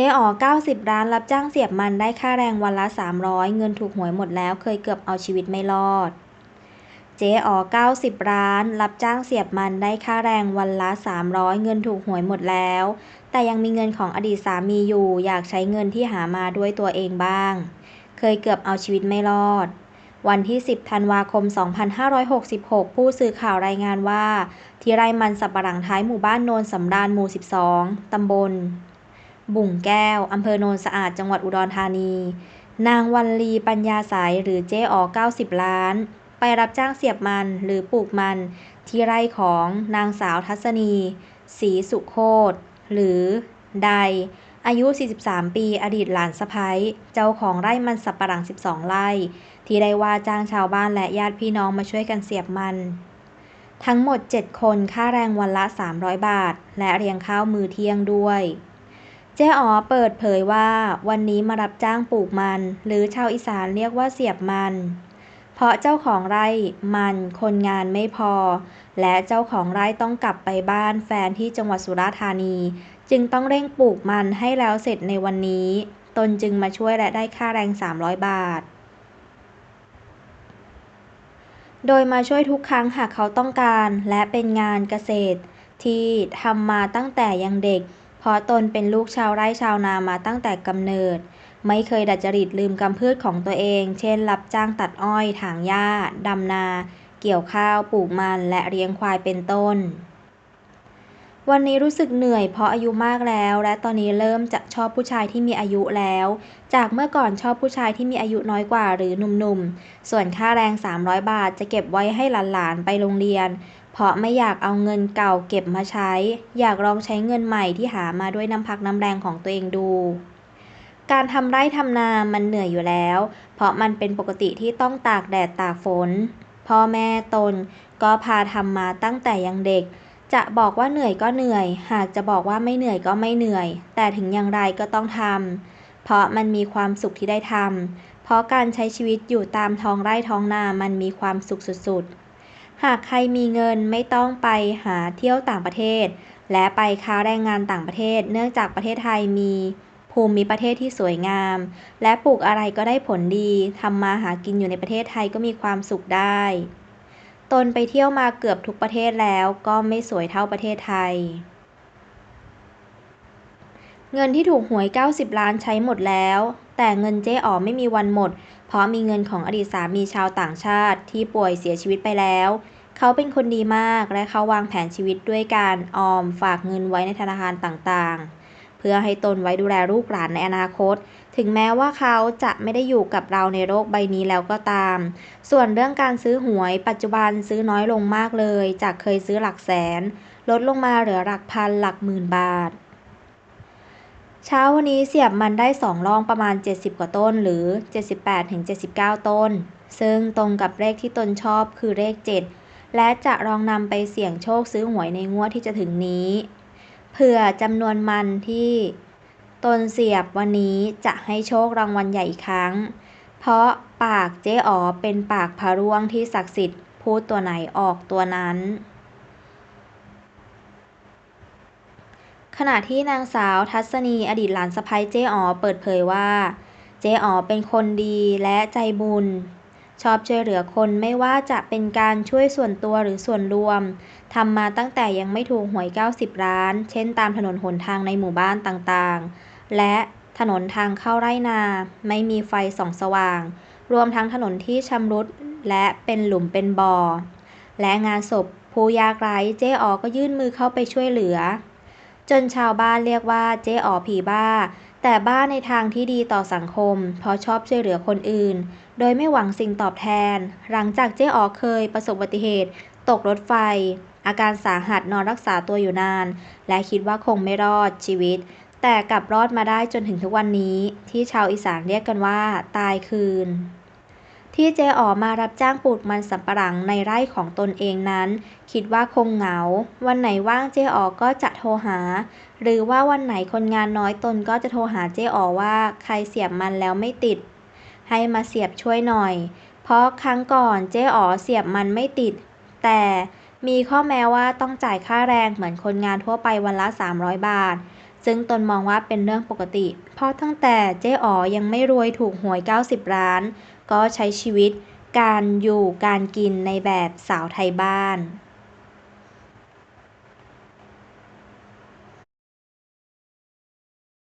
จ๊อ๋อ90 ร้านรับจ้างเสียบมันได้ค่าแรงวันละ 300 เงินถูกหวยหมดแล้วเคยเกือบเอาชีวิตไม่รอด เจ๊อ๋อ90 ร้าน รับจ้างเสียบมันได้ค่าแรงวันละ 300 เงินถูกหวยหมดแล้ว แต่ยังมีเงินของอดีตสามีอยู่ อยากใช้เงินที่หามาด้วยตัวเองบ้าง เคยเกือบเอาชีวิตไม่รอดวันที่ 10 ธันวาคม 2566 ผู้สื่อข่าวรายงานว่า ที่ไร่มันสับปะหลังท้ายหมู่บ้านโนนสำราญหมู่ 12 ตำบล บุ่งแก้ว อำเภอโนนสะอาด จังหวัดอุดรธานี นางวันลีปัญญาสายหรือเจ๊อ๋อ90 ล้าน ไปรับจ้างเสียบมันหรือปลูกมัน ที่ไร่ของนางสาวทัศนีศรีสุโคตหรือใดอายุ 43 ปี อดีตหลานสะพ้ยเจ้าของไร่มันสับปะหลัง 12 ไร่ ที่ได้ว่าจ้างชาวบ้านและญาติพี่น้องมาช่วยกันเสียบมัน ทั้งหมด 7 คน ค่าแรงวันละ 300 บาท และเรียงข้าวมือเที่ยงด้วย เจ๊อ๋อเปิดเผยว่า วันนี้มารับจ้างปลูกมัน หรือชาวอีสานเรียกว่าเสียบมัน เพราะเจ้าของไร่มันคนงานไม่พอ และเจ้าของไร่ต้องกลับไปบ้านแฟนที่จังหวัดสุราษฎร์ธานี จึงต้องเร่งปลูกมันให้แล้วเสร็จในวันนี้ ตนจึงมาช่วยและได้ค่าแรง 300 บาท โดยมาช่วยทุกครั้งหากเขาต้องการ และเป็นงานเกษตร ที่ทำมาตั้งแต่ยังเด็ก เพราะตนเป็นลูกชาวไร่ชาวนามาตั้งแต่กำเนิด ไม่เคยดัดจริตลืมกำพืชของตัวเอง เช่น รับจ้างตัดอ้อย ถางหญ้า ดำนา เกี่ยวข้าว ปลูกมัน และเลี้ยงควายเป็นต้น วันนี้รู้สึกเหนื่อยเพราะอายุมากแล้ว และตอนนี้เริ่มจะชอบผู้ชายที่มีอายุแล้ว จากเมื่อก่อนชอบผู้ชายที่มีอายุน้อยกว่าหรือหนุ่มๆ ส่วนค่าแรง 300 บาทจะเก็บไว้ให้หลานๆ ไปโรงเรียน เพราะไม่อยากเอาเงินเก่าเก็บมาใช้ อยากลองใช้เงินใหม่ที่หามาด้วยน้ำพักน้ำแรงของตัวเองดู การทำไร่ทำนามันเหนื่อยอยู่แล้ว เพราะมันเป็นปกติที่ต้องตากแดดตากฝน พ่อแม่ตนก็พาทำมาตั้งแต่ยังเด็ก จะบอกว่าเหนื่อยก็เหนื่อย หากจะบอกว่าไม่เหนื่อยก็ไม่เหนื่อย แต่ถึงอย่างไรก็ต้องทำ เพราะมันมีความสุขที่ได้ทำ เพราะการใช้ชีวิตอยู่ตามท้องไร่ท้องนา มันมีความสุขสุดๆ หากใครมีเงินไม่ต้องไปหาเที่ยวต่างประเทศ และไปค้าแรงงานต่างประเทศ เนื่องจากประเทศไทยมีภูมิประเทศที่สวยงาม และปลูกอะไรก็ได้ผลดีทำมาหากินอยู่ในประเทศไทยก็มีความสุขได้ ตนไปเที่ยวมาเกือบทุกประเทศแล้วก็ไม่สวยเท่าประเทศไทย เงินที่ถูกหวย 90 ล้านใช้หมดแล้ว แต่เงินเจ๊อ๋อไม่มีวันหมด เพราะมีเงินของอดีตสามีชาวต่างชาติที่ป่วยเสียชีวิตไปแล้ว เขาเป็นคนดีมากและเขาวางแผนชีวิตด้วยการออมฝากเงินไว้ในธนาคารต่างๆ เพื่อให้ตนไว้ดูแลลูกหลานในอนาคต ถึงแม้ว่าเขาจะไม่ได้อยู่กับเราในโลกใบนี้แล้วก็ตาม ส่วนเรื่องการซื้อหวยปัจจุบันซื้อน้อยลงมากเลย จากเคยซื้อหลักแสน ลดลงมาเหลือหลักพันหลักหมื่นบาท เช้าวันนี้เสียบมันได้สองรองประมาณ 70 กว่าต้น หรือ 78-79 ต้น ซึ่งตรงกับเลขที่ตนชอบคือเลข 7 และจะลองนำไปเสี่ยงโชคซื้อหวยในงวดที่จะถึงนี้ เผื่อจำนวนมันที่ตนเสียบวันนี้จะให้โชครางวัลใหญ่อีกครั้ง เพราะปากเจ๊อ๋อเป็นปากพาร่วงที่ศักดิ์สิทธิ์พูดตัวไหนออกตัวนั้น ขณะที่นางสาวทัศนีอดีตหลานสะพ้ยเจ๊อ๋อเปิดเผยว่า เจ๊อ๋อเป็นคนดีและใจบุญ ชอบช่วยเหลือคนไม่ว่าจะเป็นการช่วยส่วนตัวหรือส่วนรวมทำมาตั้งแต่ยังไม่ถูกหวย 90 ล้าน เช่นตามถนนหนทางในหมู่บ้านต่างๆ และถนนทางเข้าไร่นา ไม่มีไฟส่องสว่าง รวมทั้งถนนที่ชำรุดและเป็นหลุมเป็นบ่อ และงานศพผู้ยากไร้เจ๊อ๋อก็ยื่นมือเข้าไปช่วยเหลือ จนชาวบ้านเรียกว่าเจ๊อ๋อผีบ้า แต่บ้าในทางที่ดีต่อสังคม เพราะชอบช่วยเหลือคนอื่น โดยไม่หวังสิ่งตอบแทน หลังจากเจ๊อ๋อเคยประสบอุบัติเหตุ ตกรถไฟ อาการสาหัสนอนรักษาตัวอยู่นาน และคิดว่าคงไม่รอดชีวิต แต่กลับรอดมาได้จนถึงทุกวันนี้ ที่ชาวอีสานเรียกกันว่า ตายคืน ที่เจอ๋อมารับจ้างปลูกมันสำปะหลังในไร่ของตนเองนั้น คิดว่าคงเหงา วันไหนว่างเจอ๋อก็จะโทรหา หรือว่าวันไหนคนงานน้อยตนก็จะโทรหาเจอ๋อว่าใครเสียบมันแล้วไม่ติด ให้มาเสียบช่วยหน่อย เพราะครั้งก่อนเจอ๋อเสียบมันไม่ติด แต่มีข้อแม้ว่าต้องจ่ายค่าแรงเหมือนคนงานทั่วไปวันละ 300 บาท ซึ่งตนมองว่าเป็นเรื่องปกติ เพราะตั้งแต่เจ๊อ๋อยังไม่รวยถูกหวย 90 ล้าน ก็ใช้ชีวิตการอยู่การกินในแบบสาวไทยบ้าน